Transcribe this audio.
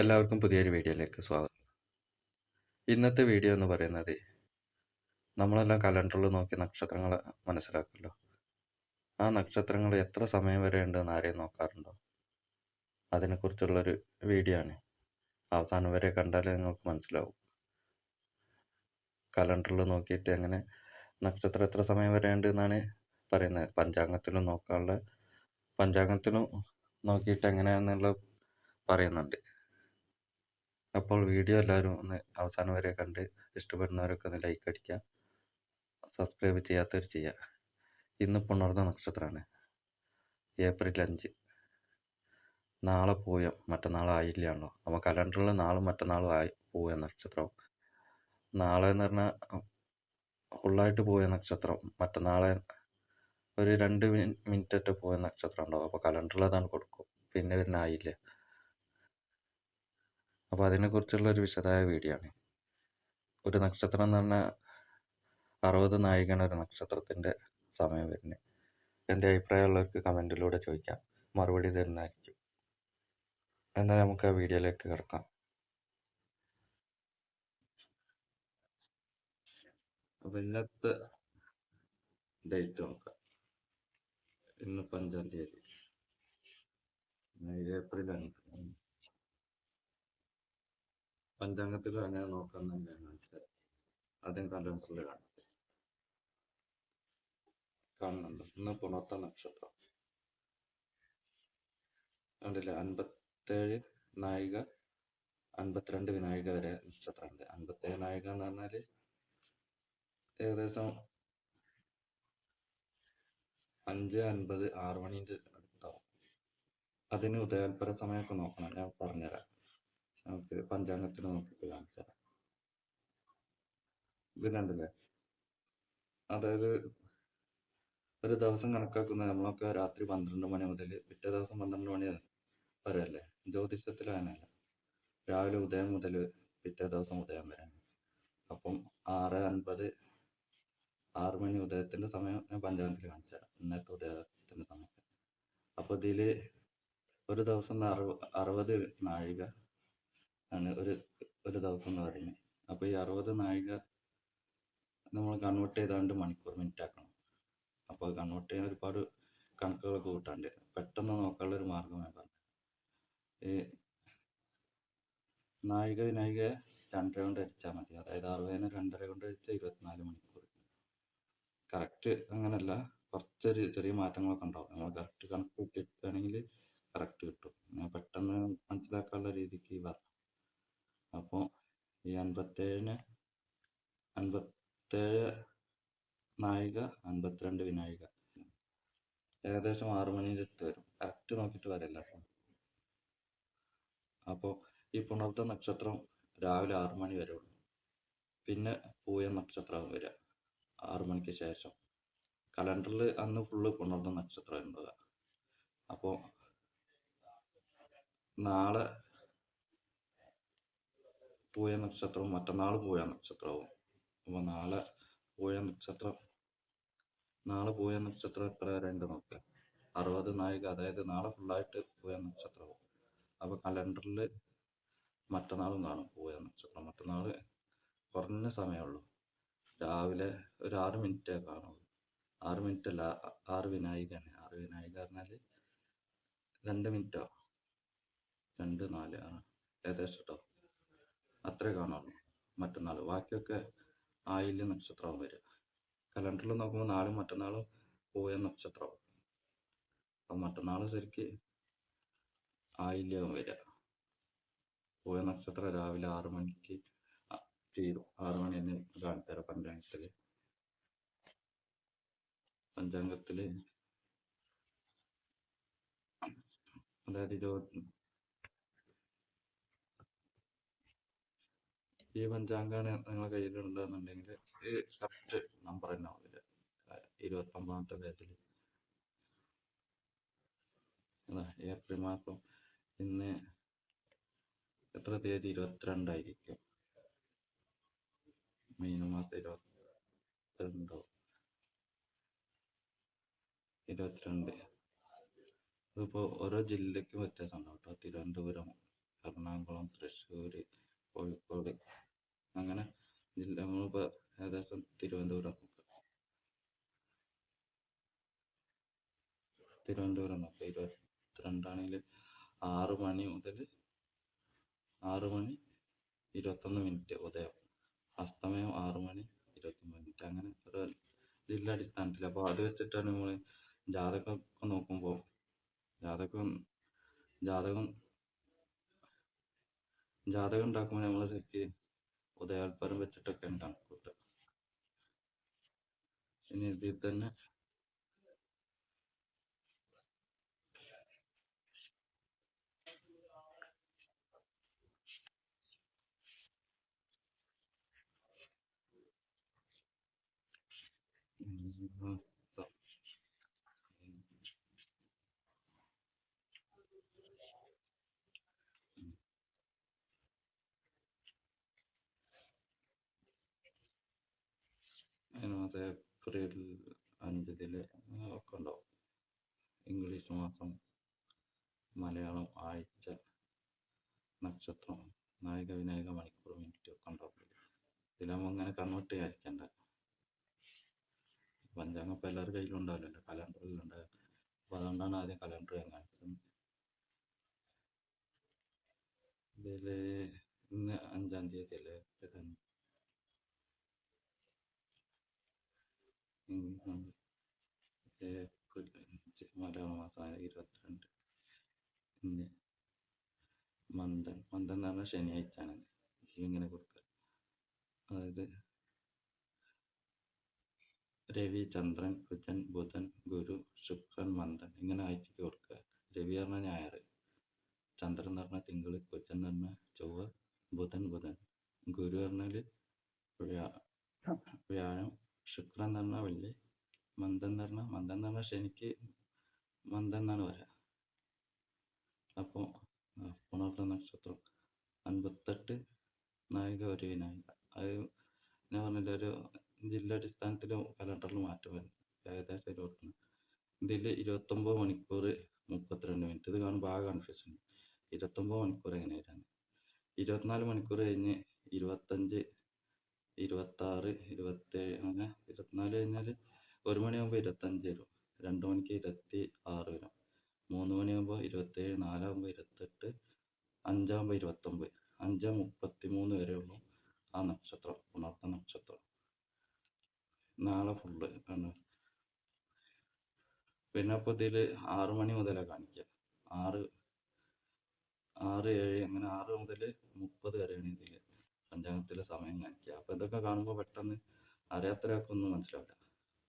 എല്ലാവർക്കും പുതിയൊരു വീഡിയോയിലേക്ക് സ്വാഗതം. ഇന്നത്തെ വീഡിയോ എന്ന് പറയുന്നത് നമ്മളെല്ലാം കലണ്ടറിൽ നോക്കി നക്ഷത്രങ്ങൾ മനസ്സിലാക്കുമല്ലോ. ആ നക്ഷത്രങ്ങൾ എത്ര സമയം വരെ ഉണ്ടെന്ന് ആരെയും നോക്കാറുണ്ടോ? അതിനെക്കുറിച്ചുള്ളൊരു വീഡിയോ ആണ്. അവസാനം വരെ കണ്ടാലേ നിങ്ങൾക്ക് മനസ്സിലാവും. കലണ്ടറിൽ നോക്കിയിട്ട് എങ്ങനെ നക്ഷത്രം എത്ര സമയം വരെ ഉണ്ട് എന്നാണ് പറയുന്നത്. പഞ്ചാംഗത്തിലും നോക്കാനുള്ള പഞ്ചാംഗത്തിലും നോക്കിയിട്ട് എങ്ങനെയാണെന്നുള്ള പറയുന്നുണ്ട്. അപ്പോൾ വീഡിയോ എല്ലാവരും ഒന്ന് അവസാനം വരെ കണ്ട് ഇഷ്ടപ്പെടുന്നവരൊക്കെ ഒന്ന് ലൈക്ക് അടിക്കുക. സബ്സ്ക്രൈബ് ചെയ്യാത്തവർ ചെയ്യുക. ഇന്ന് പുണർന്ന നക്ഷത്രമാണ്. ഏപ്രിൽ അഞ്ച്. നാളെ പൂയം മറ്റന്നാൾ ആയില്ലാണല്ലോ അപ്പോൾ കലണ്ടറിൽ നാളും മറ്റന്നാളും ആയി പൂയ നക്ഷത്രം. നാളെ എന്ന് പറഞ്ഞാൽ ഫുള്ളായിട്ട് പോയ നക്ഷത്രം. മറ്റന്നാളെ ഒരു രണ്ട് മിനിറ്റ് പോയ നക്ഷത്രം ഉണ്ടാവും. അപ്പോൾ കലണ്ടറിൽ അതാണ് കൊടുക്കും. പിന്നെ വരുന്ന ആയില്ലേ അപ്പോൾ അതിനെക്കുറിച്ചുള്ള ഒരു വിശദമായ വീഡിയോ ആണ്. ഒരു നക്ഷത്രം എന്ന് പറഞ്ഞാൽ അറുപത് നാഴികയാണ് ഒരു നക്ഷത്രത്തിന്റെ സമയം വരുന്നത്. എന്റെ അഭിപ്രായമുള്ളവർക്ക് കമന്റിലൂടെ ചോദിക്കാം. മറുപടി തരുന്നതായിരിക്കും. എന്നാൽ നമുക്ക് ആ വീഡിയോയിലേക്ക് കിടക്കാം. അപ്പോൾ ഇന്നത്തെ ഡേറ്റ് നോക്കാം. ഇന്ന് അഞ്ചാം തീയതി. ഏപ്രിൽ അഞ്ച് പഞ്ചാംഗത്തിലും അങ്ങനെ നോക്കാൻ തന്നെയാണ് ആദ്യം കാലഘട്ടത്തിൽ കാണുന്നത് കാണുന്നുണ്ട്. ഇന്ന് പുണർത്ത നക്ഷത്രം. കണ്ടില്ലേ? അൻപത്തേഴ് നായിക അൻപത്തിരണ്ട് വിനായക വരെ നക്ഷത്രമുണ്ട്. അൻപത്തേഴ് നായിക എന്ന് പറഞ്ഞാൽ ഏകദേശം അഞ്ച് അൻപത് ആറ് മണിന്റെ അടുത്താവും. അതിന് ഉദയാൽപര സമയമൊക്കെ നോക്കണം. ഞാൻ പറഞ്ഞുതരാം. നമുക്ക് പഞ്ചാംഗത്തിന് നോക്കിയിട്ട് കാണിച്ചു തരാം ഇത് കണ്ടില്ലേ അതായത് ഒരു ദിവസം കണക്കാക്കുന്ന നമ്മളൊക്കെ രാത്രി പന്ത്രണ്ട് മണി മുതൽ പിറ്റേ ദിവസം പന്ത്രണ്ട് മണി വരെ അല്ലേ ജ്യോതിഷത്തിൽ അങ്ങനെയല്ല. രാവിലെ ഉദയം മുതൽ പിറ്റേ ദിവസം ഉദയം വരെ അപ്പം ആറ് അൻപത് ആറ് മണി ഉദയത്തിന്റെ സമയം ഞാൻ പഞ്ചാംഗത്തിൽ കാണിച്ചു. തരാം ഇന്നത്തെ ഉദയത്തിന്റെ സമയം അപ്പോൾ ഇതിൽ ഒരു ദിവസം അറുപ അറുപത് നാഴിക ആണ് ഒരു ഒരു ദിവസം എന്ന് പറയുന്നത്. അപ്പോൾ ഈ അറുപത് നാഴിക നമ്മൾ കൺവേർട്ട് ചെയ്താണ്ട് മണിക്കൂർ മിനിറ്റ് ആക്കണം. അപ്പോൾ കൺവേർട്ട് ചെയ്യാൻ ഒരുപാട് കണക്കുകളൊക്കെ കൂട്ടാണ്ട് പെട്ടെന്ന് നോക്കാനുള്ള ഒരു മാർഗം ഞാൻ പറഞ്ഞു ഈ നാഴിക വിനായിക രണ്ടര കൊണ്ട് അടിച്ചാൽ മതി. അതായത് അറുപതിന് രണ്ടര കൊണ്ട് അടിച്ചാൽ ഇരുപത്തിനാല് മണിക്കൂർ. കറക്റ്റ് അങ്ങനല്ല. കുറച്ചൊരു ചെറിയ മാറ്റങ്ങളൊക്കെ ഉണ്ടാവും. നമ്മൾ കറക്റ്റ് കണക്ക് കൂട്ടി എടുക്കുകയാണെങ്കിൽ കറക്റ്റ് കിട്ടും പെട്ടെന്ന് മനസ്സിലാക്കാനുള്ള രീതിക്ക് പറഞ്ഞു അപ്പോൾ ഈ അൻപത്തേഴിന് അൻപത്തേഴ് നാഴിക അൻപത്തിരണ്ട് വിനാഴിക. ഏകദേശം ആറു മണിയുടെ അടുത്ത് വരും. കറക്റ്റ് നോക്കിയിട്ട് വരല്ല കേട്ടോ. അപ്പോൾ ഈ പുണർത്ത നക്ഷത്രം രാവിലെ ആറു മണി വരെ ഉള്ളൂ. പിന്നെ പൂയ നക്ഷത്രം വരിക ആറു മണിക്ക് ശേഷം. കലണ്ടറിൽ അന്ന് ഫുള്ള് പുണർന്ന നക്ഷത്രം ഉണ്ടാവുക അപ്പോൾ നാളെ പൂയ നക്ഷത്രവും മറ്റന്നാൾ പൂയ നക്ഷത്രവും അപ്പോൾ നാളെ പൂയ നക്ഷത്രം നാളെ പൂയ നക്ഷത്രം എത്ര വരെ ഉണ്ട് നോക്കുക അറുപത് നായിക അതായത് നാളെ ഫുള്ളായിട്ട് പൂയ നക്ഷത്രവും അപ്പോൾ കലണ്ടറിൽ മറ്റന്നാളും കാണും പൂയ നക്ഷത്രം. മറ്റന്നാൾ കുറഞ്ഞ സമയമുള്ളൂ രാവിലെ ഒരു ആറ് മിനിറ്റേ കാണുള്ളൂ. ആറ് മിനിറ്റ് അല്ല ആറ് വിനായികയാണ് ആറ് വിനായിക പറഞ്ഞാൽ രണ്ട് മിനിറ്റോ? രണ്ട് നാല് ആ ഏകദേശം കേട്ടോ? അത്രേ കാണുള്ളൂ. മറ്റന്നാൾ ബാക്കിയൊക്കെ ആയില്യ നക്ഷത്രവും വരിക കലണ്ടറിൽ നോക്കുമ്പോൾ നാളും മറ്റന്നാളും പോയ നക്ഷത്രവും അപ്പം മറ്റന്നാൾ ശരിക്ക് ആയില്യവും വരിക പോയ നക്ഷത്രം രാവിലെ ആറു മണിക്ക് തീരും. ആറു മണി തന്നെ കാണിത്തരാം പഞ്ചാംഗത്തിൽ. പഞ്ചാംഗത്തിൽ അതായത് ഇരുപത്തി ഈ പഞ്ചാംഗമാണ് നിങ്ങളെ കയ്യിലുണ്ടെന്നുണ്ടെങ്കിൽ ഈ കറക്റ്റ് നമ്പർ തന്നെ ആവും ഇതിൽ ഇരുപത്തൊമ്പതാമത്തെ പേജിൽ ഏപ്രിൽ മാസം ഇന്ന് എത്ര തീയതി? ഇരുപത്തിരണ്ടായിരിക്കും. മെയ് മാസം ഇരുപത്തിരണ്ടോ? ഇരുപത്തിരണ്ട്. ഇതിപ്പോൾ ഓരോ ജില്ലയ്ക്കും വ്യത്യാസമുണ്ടാവും കേട്ടോ. തിരുവനന്തപുരം എറണാകുളം അങ്ങനെ ജില്ലാ ഏകദേശം തിരുവനന്തപുരം തിരുവനന്തപുരം നോക്കാം ഇരുപത്തിരണ്ടാണെങ്കിൽ ആറ് മണി മുതൽ ആറ് മണി ഇരുപത്തൊന്ന് മിനിറ്റ് ഉദയം. അസ്തമയം ആറ് മണി ഇരുപത്തൊന്ന് മിനിറ്റ്. അങ്ങനെ ഒരു ജില്ലാ അടിസ്ഥാനത്തിൽ അപ്പോൾ അത് വെച്ചിട്ടാണ് നമ്മൾ ജാതകം നോക്കുമ്പോൾ ജാതകം ജാതകം ജാതകം ഉണ്ടാക്കുമ്പോൾ നമ്മൾ സെറ്റ് උදෑල් පරමෙච්චට කෙන්ඩක්කුට ඉනි දීතන්න Mm-hmm. അതിനകത്ത് ഏപ്രിൽ അഞ്ചിൽ ഒക്കെ ഉണ്ടാവും. ഇംഗ്ലീഷ് മാസം മലയാളം ആഴ്ച നക്ഷത്രം നായിക വിനായക മണിക്കൂർ മിനിറ്റ് ഒക്കെ ഉണ്ടാവും. ഇതിലാകുമ്പോൾ അങ്ങനെ കൺവെർട്ട് ചെയ്യാതിരിക്കണ്ട പഞ്ചാംഗം ഇപ്പം എല്ലാവരുടെ കയ്യിലും ഉണ്ടാവില്ലല്ലോ കലണ്ടറിലുണ്ട്. അപ്പോൾ അതുകൊണ്ടാണ് ആദ്യം കലണ്ടർ ഞാൻ കാണിച്ചത്. ഇതിൽ ഇന്ന് അഞ്ചാം തീയതി അല്ലേ ഏപ്രിൽ ഇരുപത്തിരണ്ട്. ഇന്ന് മന്ദൻ. മന്ദൻ എന്ന് പറഞ്ഞാൽ ശനിയാഴ്ചയാണ്. ഇങ്ങനെ കൊടുക്കുക. അതായത് രവി ചന്ദ്രൻ ബുധൻ ബുധൻ ഗുരു ശുക്രൻ മന്ദൻ. ഇങ്ങനെ ആഴ്ചയ്ക്ക് കൊടുക്കുക. രവി പറഞ്ഞാൽ ഞായർ. ചന്ദ്രൻ എന്ന് പറഞ്ഞാൽ തിങ്കൾ. ബുധൻ എന്ന് പറഞ്ഞാൽ ചൊവ്വ. ബുധൻ ബുധൻ. ഗുരു പറഞ്ഞാൽ വ്യാഴം ശുക്രൻ എന്ന് പറഞ്ഞാൽ വെള്ളി മന്ദൻ എന്ന് പറഞ്ഞാൽ മന്ദൻ എന്ന് പറഞ്ഞാൽ ശനിക്ക് മന്ദൻ എന്നാണ് പറയുക അപ്പോൾ പുണർന്ന നക്ഷത്രം. അൻപത്തെട്ട് നായിക ഒരു വിനായിക അത് ഞാൻ പറഞ്ഞില്ല ഒരു ജില്ലാടിസ്ഥാനത്തിൽ കലണ്ടറിൽ മാറ്റം വരും. ഏകദേശം ഇരുപത്തൊന്ന്. ഇതിൽ ഇരുപത്തൊമ്പത് മണിക്കൂർ മുപ്പത്തിരണ്ട് മിനിറ്റ്. ഇത് കാണുമ്പോൾ ആകെ കൺഫ്യൂഷൻ ഇരുപത്തൊമ്പത് മണിക്കൂർ എങ്ങനെ വരാൻ ഇരുപത്തിനാല് മണിക്കൂർ കഴിഞ്ഞ് ഇരുപത്തഞ്ച് ഇരുപത്താറ് ഇരുപത്തേഴ് അങ്ങനെ ഇരുപത്തിനാല് കഴിഞ്ഞാൽ ഒരു മണിയാകുമ്പോൾ ഇരുപത്തഞ്ച് വരും. രണ്ട് മണിക്ക് ഇരുപത്തി ആറ് വരും. മൂന്ന് മണിയാകുമ്പോൾ ഇരുപത്തേഴ് നാലാകുമ്പോൾ ഇരുപത്തെട്ട് അഞ്ചാകുമ്പോൾ ഇരുപത്തൊമ്പത്. അഞ്ച് മുപ്പത്തി മൂന്ന് വരെ ഉള്ളൂ ആ നക്ഷത്രം ഉണർത്ത നക്ഷത്രം. നാളെ ഫുള്ള് ആണ്. പിന്നെ അപ്പോൾ ഇതിൽ ആറ് മണി മുതലാണ് കാണിക്കുക ആറ് ആറ് ഏഴ് അങ്ങനെ ആറ് മുതൽ മുപ്പത് വരെയാണ് ഇതിൽ പഞ്ചാംഗത്തിലെ സമയം കാണിക്കുക. അപ്പോൾ ഇതൊക്കെ കാണുമ്പോൾ പെട്ടെന്ന് അറിയാത്തൊരാൾക്കൊന്നും മനസ്സിലാവില്ല.